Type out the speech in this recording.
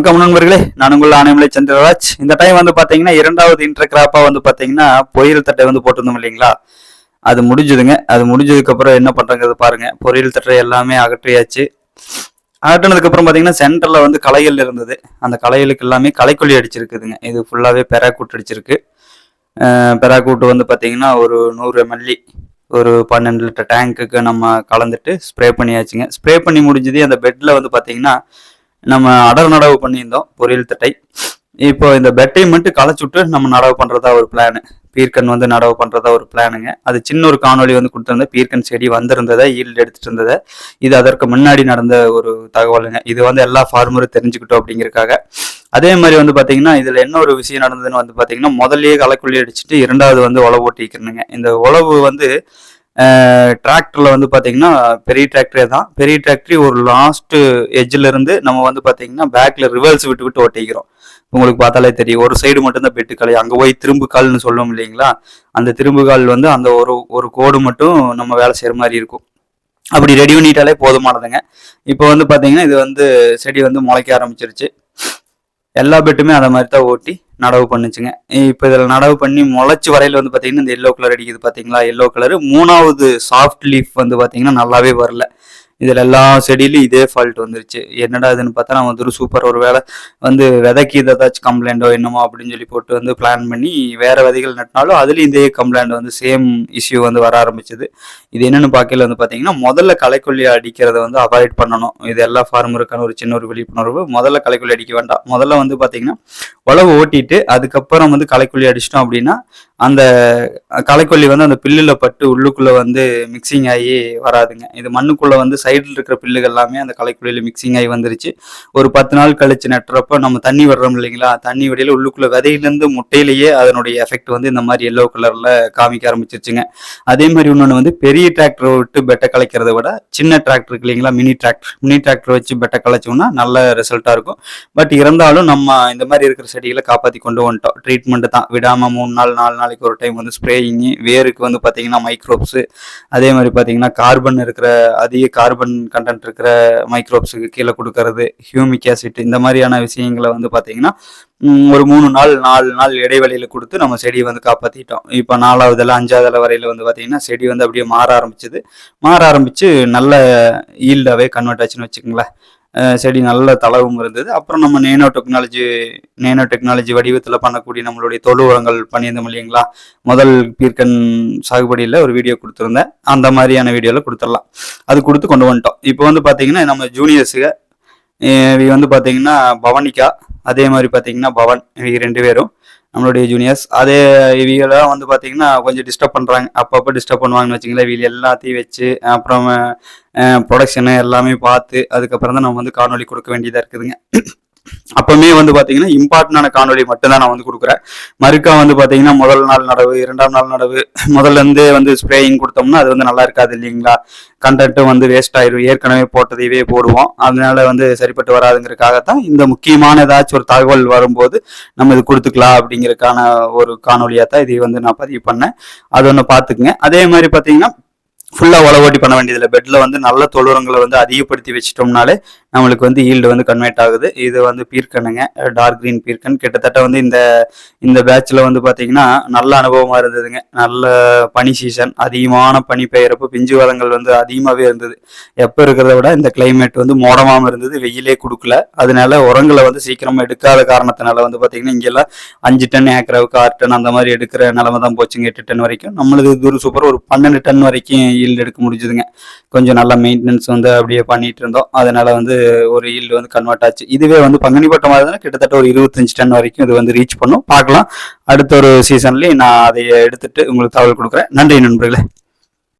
வணக்கம் நண்பர்களே. நான் உங்கள் ஆணையமலை சந்திரராஜ். இந்த டைம் வந்து பார்த்தீங்கன்னா இரண்டாவது இன்டர் கிராப்பாக வந்து பார்த்தீங்கன்னா பொரியல் தட்டை வந்து போட்டிருந்தோம் இல்லைங்களா? அது முடிஞ்சுதுங்க. அது முடிஞ்சதுக்கப்புறம் என்ன பண்ணுறங்கிறது பாருங்கள் பொரியல் தட்டை எல்லாமே அகற்றியாச்சு. அகற்றினதுக்கப்புறம் பார்த்தீங்கன்னா சென்டரில் வந்து களைகள் இருந்தது. அந்த களைகளுக்கு எல்லாமே களைக்கொல்லி அடிச்சிருக்குதுங்க. இது ஃபுல்லாவே பெராக்கூட்டு அடிச்சிருக்கு. பெராக்கூட்டு வந்து பார்த்தீங்கன்னா ஒரு நூறு மல்லி ஒரு பன்னெண்டு லிட்டர் டேங்க்குக்கு நம்ம கலந்துட்டு ஸ்ப்ரே பண்ணியாச்சுங்க. ஸ்ப்ரே பண்ணி முடிஞ்சது அந்த பெட்டில் வந்து பார்த்தீங்கன்னா நம்ம அடர் நடவு பண்ணியிருந்தோம் பொரியல் தட்டை. இப்போ இந்த பெட்டை மட்டும் களைச்சுட்டு நம்ம நடவு பண்ணுறதா ஒரு பிளானு பீர்க்கன் வந்து நடவு பண்ணுறதா ஒரு பிளானுங்க அது சின்ன ஒரு காணொளி வந்து கொடுத்துருந்தா பீர்க்கன் செடி வந்திருந்ததை ஈல்டு எடுத்துட்டு இருந்ததை இது அதற்கு முன்னாடி நடந்த ஒரு தகவலுங்க. இது வந்து எல்லா ஃபார்மரும் தெரிஞ்சுக்கிட்டோம் அப்படிங்கிறக்காக அதே மாதிரி வந்து பார்த்தீங்கன்னா இதில் என்ன ஒரு விஷயம் நடந்ததுன்னு வந்து பார்த்தீங்கன்னா முதல்லயே களைக்குள்ளி அடிச்சுட்டு இரண்டாவது வந்து உழவு ஓட்டிக்கணுங்க இந்த உழவு வந்து டிராக்டரில் வந்து பார்த்தீங்கன்னா பெரிய டிராக்டரே தான். பெரிய டிராக்டரி ஒரு லாஸ்ட்டு எட்ஜ்ல நம்ம வந்து பார்த்தீங்கன்னா பேக்கில் ரிவர்ஸ் விட்டு விட்டு ஓட்டிக்கிறோம். உங்களுக்கு பார்த்தாலே தெரியும். ஒரு சைடு மட்டும்தான் பெட்டு களை. அங்கே போய் திரும்பு கால்னு சொல்லுவோம் இல்லைங்களா? அந்த திரும்பு கால் வந்து அந்த ஒரு ஒரு கோடு மட்டும் நம்ம வேலை செய்கிற மாதிரி இருக்கும். அப்படி ரெடி பண்ணிட்டாலே போதுமானதுங்க. இப்போ வந்து பார்த்தீங்கன்னா இது வந்து செடி வந்து முளைக்க ஆரம்பிச்சிருச்சு. எல்லா பெட்டுமே அதை மாதிரி தான் ஓட்டி நடவு பண்ணுச்சுங்க. இப்போ இதில் நடவு பண்ணி முளைச்சி வரையில் வந்து பார்த்தீங்கன்னா இந்த எல்லோ கலர் அடிக்குது பார்த்தீங்களா எல்லோ கலர் மூணாவது சாஃப்ட் லீஃப் வந்து பார்த்தீங்கன்னா நல்லாவே வரல. இதில் எல்லா செடியிலும் இதே ஃபால்ட் வந்துருச்சு. என்னடா இதுன்னு பார்த்தா நான் வந்து ஒரு சூப்பர் ஒரு வேலை வந்து விதைக்கு ஏதாச்சும் கம்ப்ளைண்டோ என்னமோ அப்படின்னு சொல்லி போட்டு வந்து பிளான் பண்ணி வேறு விதைகள் நட்டினாலும் அதுலேயும் இதே கம்ப்ளைண்ட் வந்து சேம் இஷ்யூ வந்து வர ஆரம்பிச்சது. இது என்னென்னு பார்க்கல வந்து பார்த்தீங்கன்னா முதல்ல களைக்கொல்லி அடிக்கிறத வந்து அவாய்ட் பண்ணணும். இது எல்லா ஃபார்மருக்கான ஒரு சின்ன ஒரு விழிப்புணர்வு. முதல்ல களைக்கொல்லி அடிக்க வேண்டாம். முதல்ல வந்து பார்த்தீங்கன்னா உழவு ஓட்டிட்டு அதுக்கப்புறம் வந்து களைக்கொல்லி அடிச்சிட்டோம் அப்படின்னா அந்த களைக்கொல்லி வந்து அந்த பில்லுல பட்டு உள்ளுக்குள்ள வந்து மிக்சிங் ஆகி வராதுங்க. இது மண்ணுக்குள்ள வந்து சைடில் இருக்கிற பில்லுகள் எல்லாமே அந்த களைக்கொல்லியில மிக்சிங் ஆகி வந்துருச்சு. ஒரு பத்து நாள் கழிச்சு நட்டுறப்ப நம்ம தண்ணி விடுறோம் இல்லைங்களா? தண்ணி விடையில உள்ளுக்குள்ள விதையிலேருந்து முட்டையிலேயே அதனுடைய எஃபெக்ட் வந்து இந்த மாதிரி எல்லோ கலர்ல காமிக்க ஆரம்பிச்சிருச்சுங்க. அதே மாதிரி இன்னொன்று வந்து பெரிய டிராக்டர் விட்டு பெட்டை கலைக்கிறத விட சின்ன டிராக்டர் இருக்கு இல்லைங்களா? மினி டிராக்டர் மினி டிராக்டர் வச்சு பெட்டை கலைச்சோம்னா நல்ல ரிசல்ட்டாக இருக்கும். பட் இருந்தாலும் நம்ம இந்த மாதிரி இருக்கிற செடிகளை காப்பாற்றி கொண்டு வந்துட்டோம். ட்ரீட்மெண்ட் தான். விடாமல் மூணு நாள் நாலு நாள் நாளைக்கு ஒரு டைம் வந்து ஸ்ப்ரேயிங்கு வேருக்கு வந்து பார்த்தீங்கன்னா மைக்ரோப்ஸு அதே மாதிரி பார்த்தீங்கன்னா கார்பன் இருக்கிற அதிக கார்பன் கண்டென்ட் இருக்கிற மைக்ரோப்ஸுக்கு கீழே கொடுக்கறது ஹியூமிக் ஆசிட் இந்த மாதிரியான விஷயங்களை வந்து பார்த்தீங்கன்னா ஒரு மூணு நாள் நாலு நாள் இடைவெளியில் கொடுத்து நம்ம செடியை வந்து காப்பாற்றிட்டோம் இப்போ நாலாவது இட அஞ்சாவது அஞ்சாவதுல வரையில் வந்து பார்த்தீங்கன்னா செடி வந்து அப்படியே மாற ஆரம்பிச்சது. மாற ஆரம்பித்து நல்ல ஈல்டாகவே கன்வெர்ட் ஆச்சுன்னு வச்சுக்கோங்களேன். செடி நல்ல தளவும் இருந்தது. அப்புறம் நம்ம நேனோ டெக்னாலஜி நேனோ டெக்னாலஜி வடிவத்தில் பண்ணக்கூடிய நம்மளுடைய தொழு உரங்கள் பண்ணியிருந்தோம் இல்லைங்களா? முதல் பீர்க்கன் சாகுபடியில் ஒரு வீடியோ கொடுத்துருந்தேன். அந்த மாதிரியான வீடியோவில் கொடுத்துடலாம். அது கொடுத்து கொண்டு வந்துட்டோம். இப்போ வந்து பார்த்தீங்கன்னா நம்ம ஜூனியர்ஸுக இவங்க வந்து பார்த்தீங்கன்னா பவனிகா அதே மாதிரி பார்த்தீங்கன்னா பவன் இவங்க ரெண்டு பேரும். நம்மளுடைய ஜூனியர்ஸ் அதே இவங்கெல்லாம் வந்து பார்த்தீங்கன்னா கொஞ்சம் டிஸ்டர்ப் பண்ணுறாங்க அப்பப்போ டிஸ்டர்ப் பண்ணுவாங்கன்னு வச்சுங்களேன் இவங்க எல்லாத்தையும் வச்சு அப்புறம் ப்ரொடக்ஷனு எல்லாமே பார்த்து அதுக்கப்புறம் தான் நம்ம வந்து காணொளி கொடுக்க வேண்டியதாக இருக்குதுங்க. அப்பவுமே வந்து பாத்தீங்கன்னா இம்பார்ட்டன்டான காணொலி மட்டும்தான் நான் வந்து கொடுக்குறேன். மறுக்கா வந்து பாத்தீங்கன்னா முதல் நாள் நடவு இரண்டாம் நாள் நடவு முதல்ல இருந்தே வந்து ஸ்ப்ரேயிங் கொடுத்தோம்னா அது வந்து நல்லா இருக்காது இல்லைங்களா? கண்டென்ட்டும் வந்து வேஸ்ட் ஆயிரும். ஏற்கனவே போட்டதையவே போடுவோம். அதனால வந்து சரிப்பட்டு வராதுங்கிறதுக்காகத்தான் இந்த முக்கியமான ஏதாச்சும் ஒரு தகவல் வரும்போது நம்ம இது கொடுத்துக்கலாம் அப்படிங்கிறதுக்கான ஒரு காணொலியா தான் இதை வந்து நான் பதிவு பண்ணேன். அது ஒன்று பார்த்துக்குங்க. அதே மாதிரி பார்த்தீங்கன்னா ஃபுல்லாக ஓட்டி பண்ண வேண்டியதில்லை. பெட்டில் வந்து நல்ல தொழுரங்களை வந்து அதிகப்படுத்தி வச்சிட்டோம்னாலே நம்மளுக்கு வந்து ஈல்டு வந்து கன்வெர்ட் ஆகுது. இது வந்து பீர்க்கனுங்க டார்க் க்ரீன் பீர்க்கன் கிட்டத்தட்ட வந்து இந்த இந்த பேட்சில் வந்து பார்த்தீங்கன்னா நல்ல அனுபவமாக இருந்ததுங்க. நல்ல பனி சீசன் அதிகமான பனி பெய்கிறப்போ பிஞ்சு வளங்கள் வந்து அதிகமாகவே இருந்தது. எப்போ இருக்கிறத விட இந்த கிளைமேட் வந்து மோடமாகவும் இருந்தது. வெயிலே கொடுக்கல. அதனால உரங்களை வந்து சீக்கிரமாக எடுக்காத காரணத்தினால வந்து பார்த்தீங்கன்னா இங்கெல்லாம் அஞ்சு டன் ஏக்கராவுக்கு ஆறு டன் அந்த மாதிரி எடுக்கிற நிலமை தான் போச்சுங்க. எட்டு டன் வரைக்கும். நம்மளது இது ஒரு சூப்பர் ஒரு பன்னெண்டு டன் வரைக்கும் ஈல்டு எடுக்க முடிஞ்சுதுங்க. கொஞ்சம் நல்லா மெயின்டெனன்ஸ் வந்து அப்படியே பண்ணிட்டு இருந்தோம். அதனால வந்து ஒரு ஈல்டு வந்து கன்வெர்ட் ஆச்சு. இதுவே வந்து பங்குனி பட்டம் மாதிரி கிட்டத்தட்ட ஒரு இருபத்தஞ்சு டன் வரைக்கும் இது வந்து ரீச் பண்ணும். பார்க்கலாம். அடுத்த ஒரு சீசன்லேயும் நான் அதை எடுத்துட்டு உங்களுக்கு தகவல் கொடுக்குறேன். நன்றி நண்பர்களே.